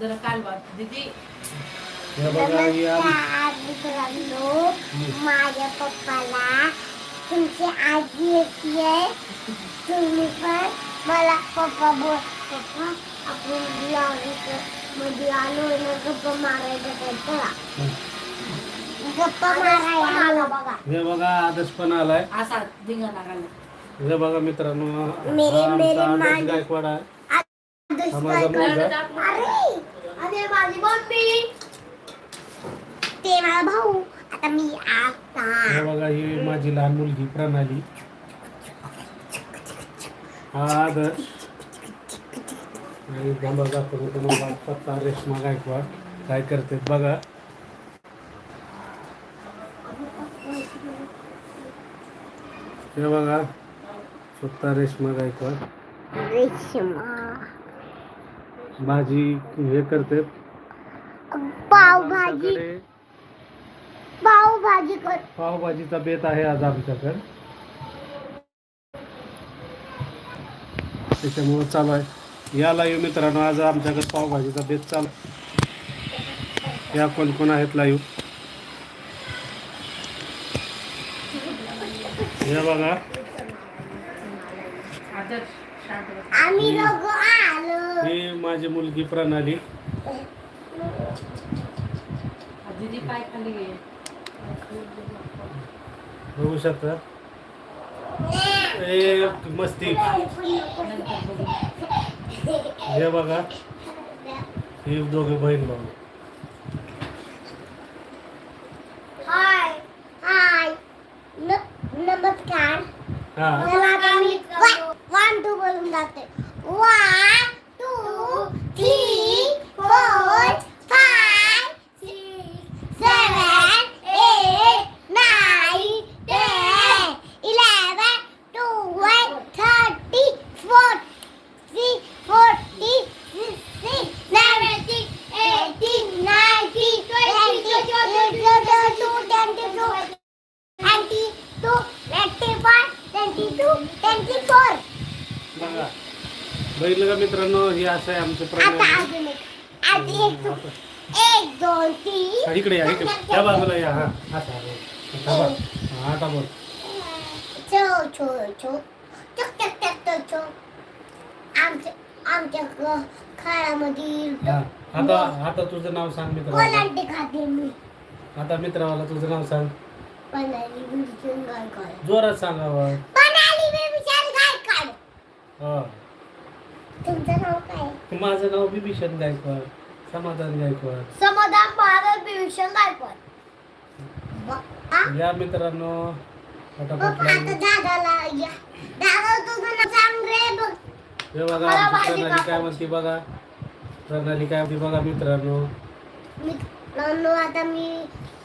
जरा कालवा दीदी नमस्कार मित्रांनो माझ्या पप्पाला तुमची आजी येते तुम्ही पण मला पप्पा बोल पप्पा आपण ब्लॉगमध्ये आलो ना गप्पा मारायचं तर चला. गप्पा मारायला आलो बघा. हे बघा पण आलाय. असा हे बघा मित्रांनो मेरे- हा मेरे आमचा आदर्श मागे- गायकवाड आहे. हा माझा मुलगा अरे! माझी मम्मी ते माझा भाऊ. आता मी आता. हे बघा ही माझी लहान मुलगी प्रणाली. हा आदर्श. आणि दाखवतो पत्ता रेश्मा गायकवाड. काय करते बघा. हे बघा स्वतः रेश्मा गायकवाड. रेशमा. भाजी हे करते. पावभाजी आमच्याकडे पावभाजी कर. पावभाजीचा बेत आहे आज आमच्याकडे. त्याच्यामुळं चालू आहे. या लाईव्ह मित्रांनो आज आमच्याकडे पावभाजीचा बेत चालू या कोण कोण आहेत लाईव्ह हे बघा. आम्ही ही माझी मुलगी प्रणाली. बघू शकता. ए मस्ती. हे बघा. ही दोघे बहीण भाऊ हाय हाय न- नमस्कार. हा चला आता मी वन टू बोलून जाते one two three four five six seven eight nine ten eleven twelve thirty forty forty fifty seventy eighty ninety twenty twenty two twenty two twenty two twenty one twenty two twenty four बघा बघितलं का मित्रांनो हे असं आहे आमचं आता प्रणाली अजून एक. आधी एक एक दोन तीन. हा, इकडे या इकडे. त्या बाजूला या हा. आता आता बघ. हा, बोल. चो चो चो. चक चक चक चक चो. आमच्या आमच्या ग- घरामध्ये हा. आता आता तुझं नाव सांग मित्राला. कोलांटे खाते मी. आता मित्राला तुझं नाव सांग. बनाली जोरात सांगावं बनाली काय हा. तुमचं नाव काय? माझं नाव बिभीषण गायकवाड समाधान गायकवाड. समाधान भारत विभूषण गायकवाड. आ? या मित्रांनो पप्पा फटाफट आता लावून. दादाला या. दादा तुझं नाव सांग रे बघ. हे बघा मला आमची भाजी प्रणाली काय. म्हणते बघा. प्रणाली काय म्हणते बघा मित्रांनो. मित्रांनो आता मी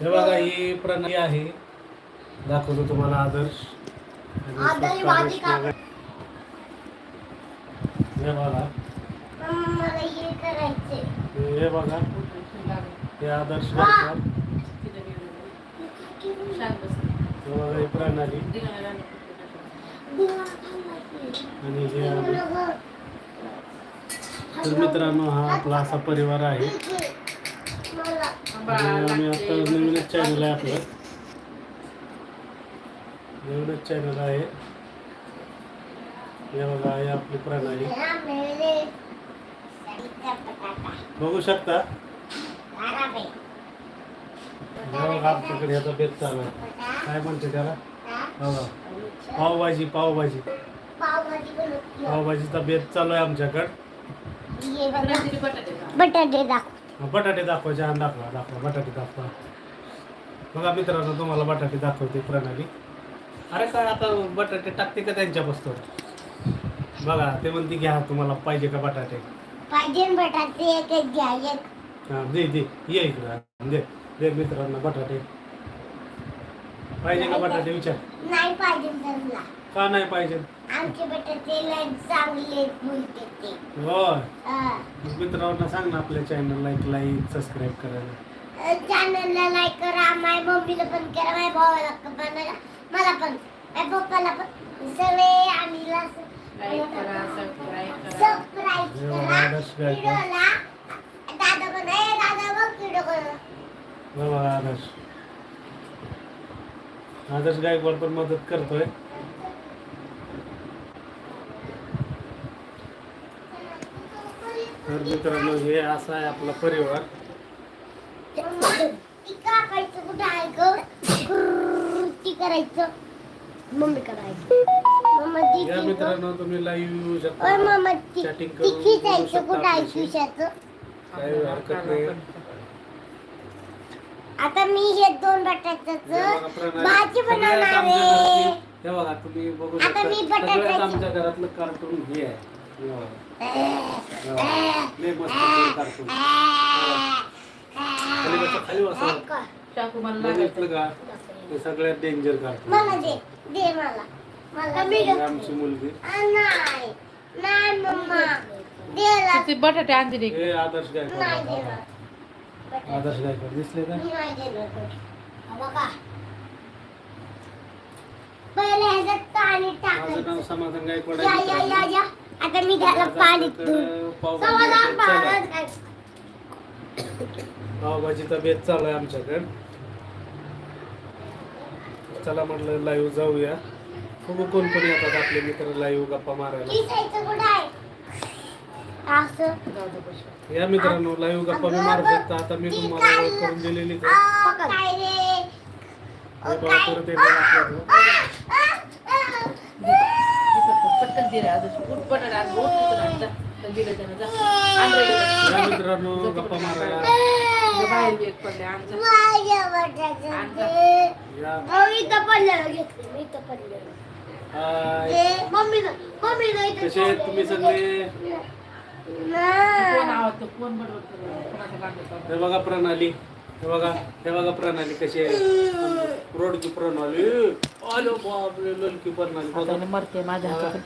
हे बघा ही प्रणाली आहे. दाखवतो तुम्हाला आदर्श. आणि आदर्श स्वतः भाजी. हे बघा. हे हे बघा. हे आदर्श हे ही प्रणाली. आणि हे. तर मित्रांनो हा आपला असा परिवार आहे. आम्ही आता नवीनच चॅनल आहे आपलं. नवीनच चॅनल आहे. हे बघा आहे आपली प्रणाली. हा, मेरे साईडचा बटाटा. बघू शकता. हे आमच्याकडे याचा बेत चालू आहे. काय म्हणते त्याला? हा, बघा पावभाजी पावभाजी. पावभाजीचा बेत चालू आहे आमच्याकडं. हे बटाटे खा. बटाटे दाखव. बटाटे दाखवा छान दाखवा दाखवा बटाटे दाखवा. बघा मित्रांनो तुम्हाला बटाटे दाखवते प्रणाली. अरे काय आता बटाटे टाकते का त्यांच्या बघा ते म्हणते घ्या तुम्हाला पाहिजे का बटाटे? पाहिजे बटाटे एक एक घ्या एक. हा दे दे ये इकडं दे दे मित्रांनो बटाटे. पाहिजे का बटाटे विचार. नाही पाहिजे त्यांना. का नाही पाहिजे? आमचे बटाटे लय चांगले बोलते ते. होय. हा. मग मित्रांनो सांग ना आपल्या चॅनलला एक लाईक सबस्क्राईब करायला. चॅनलला लाईक करा माझ्या मम्मीला पण करा माझ्या भावाला पण करा, मला पण. माझ्या पप्पाला पण. सगळे आम्ही आदर्श आदर्श. आदर्श गायकवाड पण मदत करतोय. तर मित्रांनो हे असा आहे आपला परिवार. करायचं. मम्मी करायचं. या ती मित्रांनो तुम्ही लाईव्ह येऊ शकता. ती ती करून बोलू शकता आपल्याशी. काही हरकत नाही. आता मी हे दोन बटाट्याचं बघा प्रणाली. भाजी सगळ्यात बनवणार आमच्या आहे. घरातली- हे बघा तुम्ही बघू आता शकता. मी सगळ्यात आमच्या घरातलं कार्टून हे आहे. हे बघा. हे बघा. लय मस्त कार्टून खाली बसा खाली बसा. चाकू मला बघितलं का? हे सगळ्यात डेंजर कार्टून मला दे दे मला. आमची मुलगी. नाही. नाही मम्मा. दे ला- किती बटाटे आणते रे हे आदर्श गायकवाड. आदर्श गायकवाड. दिसले का? हा बघा. पहिले ह्याच्यात पाणी माझं टाकायचं. नाव समाधान गायकवाड या आहे. या या मित्रांनो. या. आता मी त्याला पाणी समाधान काय पावभाजीचा बेत चालू आहे. आमच्याकडे. चला म्हटलं लाईव्ह जाऊया. खूप कोण कोण येतात आपले मित्र लाईव्ह गप्पा मारायला. या मित्रांनो लाईव्ह गप्पा मी मारू शकता आता मी तुम्हाला ओळख करून दिलेलीच आहे आ, काय रे हे बघा परत एकदा दाखवतो. पटकन दे रे आज उठ बटाटे आण उठ इथून आण जा. तर दिलं त्यानं जा आण रे इकडं. या मित्रांनो गप्पा मारायला कसे आहेत तुम्ही सगळे? हे. बघा प्रणाली. हे बघा हे बघा प्रणाली कशी आहे. रोडची प्रणाली. अरे बापरे ललकी प्रणाली. बघा. मरते माझ्या हातात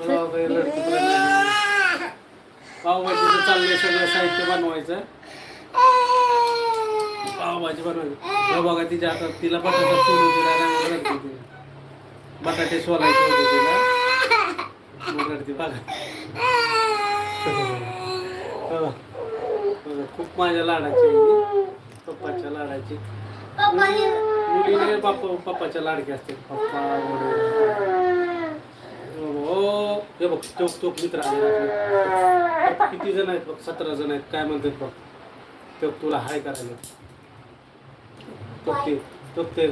बघा बघा, हे लडकी प्रणाली. पावभाजीचं चाललंय सगळं साहित्य बनवायचं. पावभाजी बनवायची. हे बघा तिच्या हातात तिला बटाटा सोडून दिला. बटाटे सोलायचे होते तिला. रडते हो. बघा खूप माझ्या लाडाची पप्पाच्या लाडाची. मुलीने बाप्पा पप्पाच्या लाडके असते पप्पा हो, हो हे. बघ चोक चोक मित्र आले किती जण आहेत बघ सतरा जण आहेत. काय म्हणतात बघ? तो तुला हाय करायला. तो ते तो ते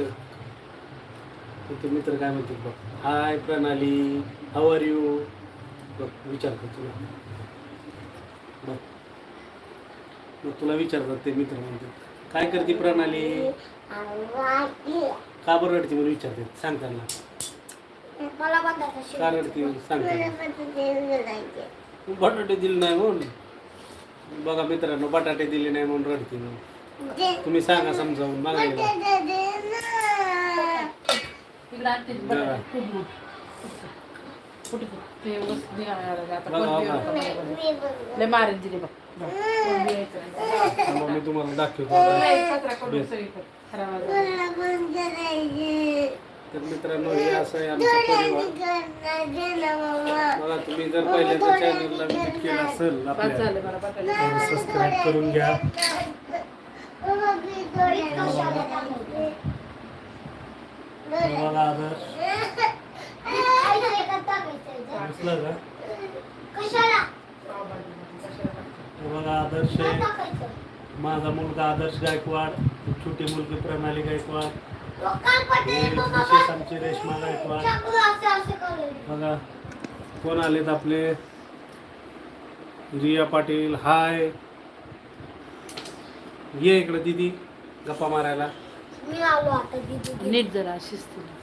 ते मित्र काय म्हणतात बघ हाय प्रणाली हाव आर यू बघ विचारतो तुला. बघ. मग तुला विचारतात ते मित्र म्हणतात काय करते प्रणाली? का बरं रडते? म्हणून विचारते सांग त्यांना का रडते सांग. बटाटे दिले नाही म्हणून. बघा मित्रांनो बटाटे दिले नाही म्हणून रडते म्हणून. तुम्ही सांगा समजावून मागायला इकडं आणते बटाटे खूप. कुठे ते निघायला लागले. आता. लय दिली बघ बघ. नाही. मग मी तुम्हाला दाखवतो आता. नाही, कचरा करून बेस. सगळीकडे. खराब झालं. मला पण करायचे. तर मित्रांनो हे असं आहे आमचा परिवार. बघा तुम्ही जर पहिल्यांदा चॅनलला विजिट केलं असेल बस आपल्या झालं मला बटाटे. सबस्क्राईब करून घ्या मम्मा, मी थोडी कशाला करायचे? तर बघा आदर्श आई, का? आदर्श आहे? माझा मुलगा आदर्श गायकवाड छोटी मुलगी प्रणाली गायकवाड हे विशेष आमची रेश्मा गायकवाड. बघा कोण आलेत आपले? रिया पाटील हाय. ये इकडे दीदी गप्पा मारायला. मी आलो आता दीदी नीट जरा शिस्तीने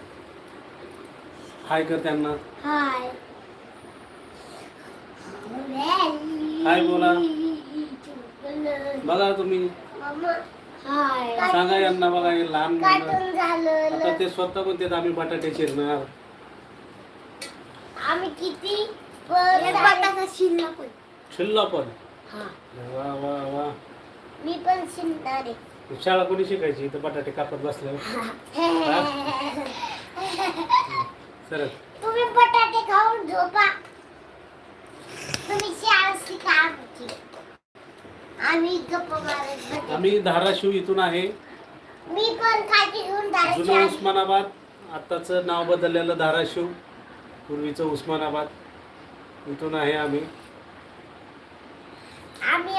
हाय कर त्यांना. हाय. हाय बोला. बघा तुम्ही. मम्मा हाय. सांगा यांना बघा हे लहान मुलं. कार्टून झालं आता ते स्वतः म्हणतात आम्ही बटाटे चिरणार आम्ही किती? बटाटा पण. शिल्ला पण. हा. वा वा वा. मी पण शिनणार आहे. शाळा कोणी शिकायची? तर बटाटे कापत बसल्यावर. सरळ. तुम्ही बटाटे खाऊन झोपा. तुम्ही शाळा शिका आमची. आम्ही गप्पा मारत बसतो. आम्ही धाराशिव इथून आहे. मी पण खाती घेऊन जुनं जायचं उस्मानाबाद आत्ताचं नाव बदललेलं धाराशिव पूर्वीचं उस्मानाबाद. इथून आहे आम्ही. आम्ही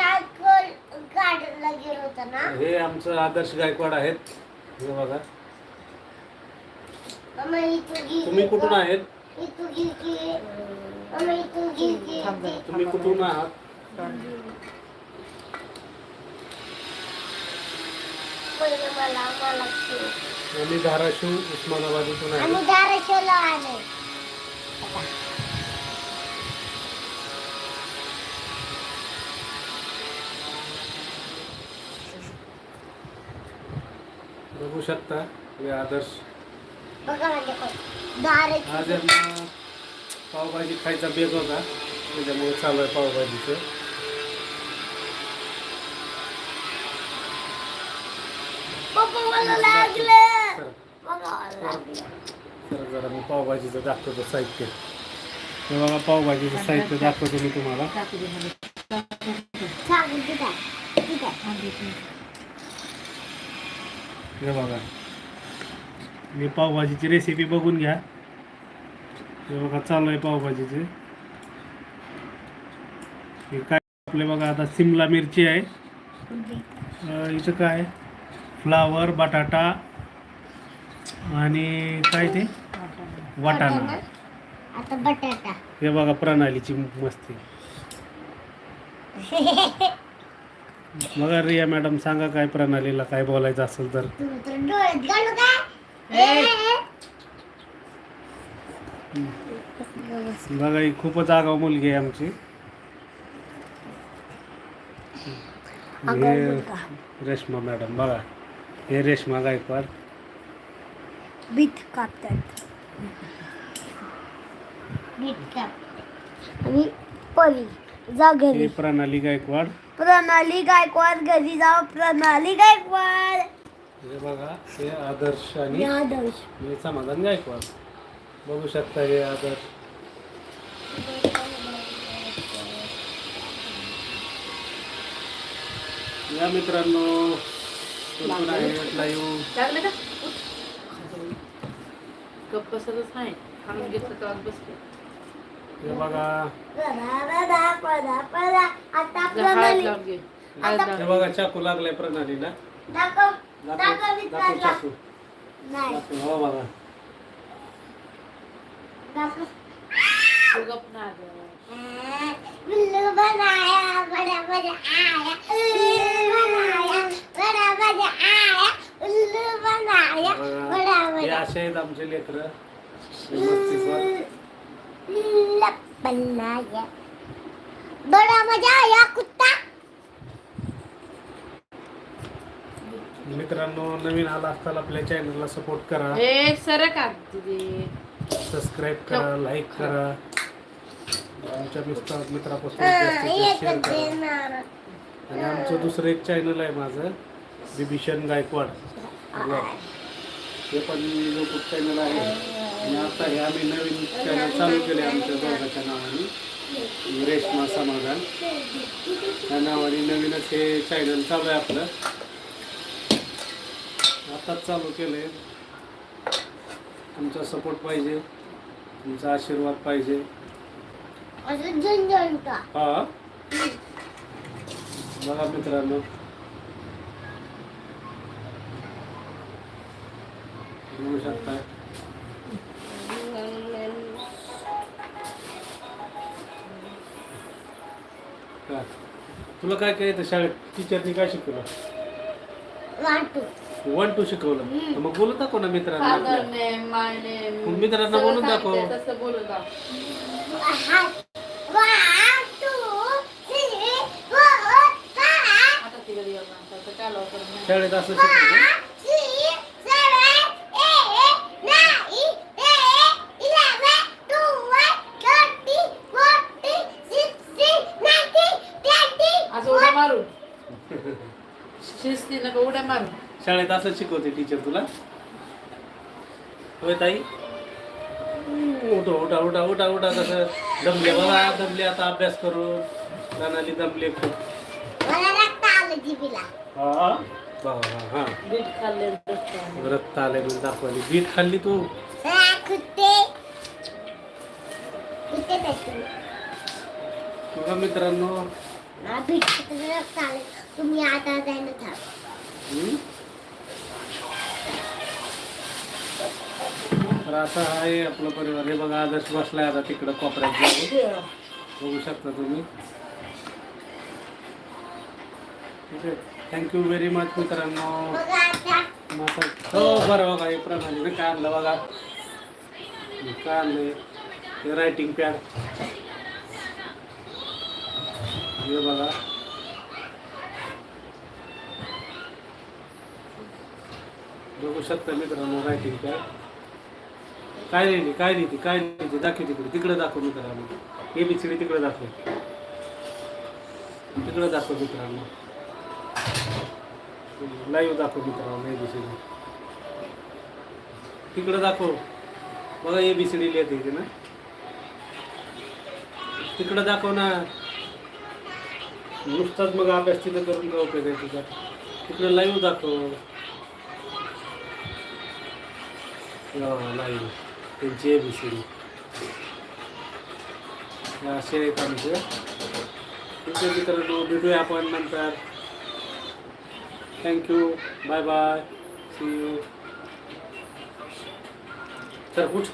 गार्डनला गेलो होतो ना. हे आमचं आदर्श गायकवाड आहेत. हे बघा. इथून तुम्ही कुठून आहेत? इथून इथून. तुम्ही कुठून आहात? पहिलं मला मला खेळ. आम्ही धाराशिव उस्मानाबाद इथून आहे. आम्ही धाराशिवला बघू शकता. हे आदर्श. आज यांना पावभाजी खायचा बेग होता त्याच्यामुळे चालू. आहे पावभाजीचं तर जरा मी पावभाजीचं दाखवतो साहित्य. हे बघा पावभाजीचं साहित्य दाखवतो मी तुम्हाला टाकू दे मला. सांग ठीक आहे ठीक आहे थांब एक मिनिट. हे बघा. मी पावभाजीची रेसिपी बघून घ्या. हे बघा चालू आहे पावभाजीचे. हे काय आपले बघा आता सिमला मिरची आहे. इथं काय? फ्लावर बटाटा आणि काय ते? वाटाणा. हे बघा प्रणालीची मस्ती. बघा रिया मॅडम सांगा काय प्रणालीला काय बोलायचं असेल तर. बघा ही खूपच आगाव मुलगी आहे आमची. हे रेश्मा मॅडम बघा हे रेश्मा गायकवाड. बीट कापतात. बीट काप. आणि परी. जा घरी. प्रणाली गायकवाड. प्रणाली गायकवाड घरी जा प्रणाली गायकवाड. हे बघा हे आदर्श आणि आदर्श. हे समाधान गायकवाड. बघू शकता हे आदर्श. या मित्रांनो आहे लाईव्ह. गप्प बसतच नाही खाणून घेतलं तर आज बसते. हे बघा. हे बघा चाकू लागलाय प्रणालीला दाखव चाकू. हो बघा. आहेत आमचे लेकर. बनाया बड़ा मजा आया कुत्ता। मित्रांनो नवीन आला असताना आपल्या चॅनलला सपोर्ट करा. ए सर का दीदी. सबस्क्राईब करा लाईक करा. आमच्या मित्र मित्रापासून जास्तीत जास्त शेअर एक करा. देणार. आणि आमचं दुसरं एक चॅनल आहे माझं बिभीषण गायकवाड. ब्लॉग. हे पण यूट्यूब चॅनल आहे. आणि आता हे आम्ही नवीन चॅनल चालू केले आमच्या दोघांच्या नावाने. रेश्मा समाधान. त्या नावाने नवीनच हे चॅनल चालू आहे आपलं. आताच चालू केलंय. तुमचा सपोर्ट पाहिजे. तुमचा आशीर्वाद पाहिजे. हा. बघा मित्रांनो. शकता तुला काय काय येतं शाळेत टीचरनी काय शिकवलं? वाटू. वन टू शिकवलं. मग बोलत दाखव ना मित्रांना. फादर आपल्या. नेम माय नेम मग मित्रांना बोलून दाखव. तसं बोलून दाखव. आता तिकडे काय लवकर नाही. शाळेत असं शिकवलं. शिस्ती नका उड्या मारून शाळेत असं शिकवते टीचर तुला. होय ताई? उठा उठा उठा उठा उठा कसं दमले बघा दमले आता अभ्यास करून प्रणाली दमले खूप. हा? हा हा. बीट रक्त आलंय म्हणून दाखवली. बीट खाल्ली तू? बघा मित्रांनो. तुम्ही आता जायला थांब? तर असं आहे आपलं परिवार. हे बघा आदर्श बसलाय आता तिकडं कोपऱ्यात जाऊन. बघू शकता तुम्ही. ठीक आहे. थँक्यू व्हेरी मच मित्रांनो. आता. मसाज हो बरं बघा हे प्रणालीने काय आणलं बघा. काय आणलंय? हे रायटिंग पॅड हे बघा. बघू शकता मित्रांनो रायटिंग पॅड काय नाही काय लिहिली काय लिहिली दाखव तिकडे. तिकडे दाखव मित्रांनो. हे डी तिकडे दाखव. तिकडे दाखव मित्रांनो. लाईव्ह दाखव मित्रांनो हे डी तिकडे दाखव. बघा ए बी सी डी लिहिते येते ना. तिकडं दाखव ना. नुसताच मग अभ्यास तिथं करून जाऊ उपयोग आहे तुझा? तिकडं लाईव्ह दाखव. लाईव्ह त्यांची ए बी सी डी असे आहेत आमचे तुमचे मित्रांनो भेटूया आपण नंतर. Thank you bye bye see you तर कुठ?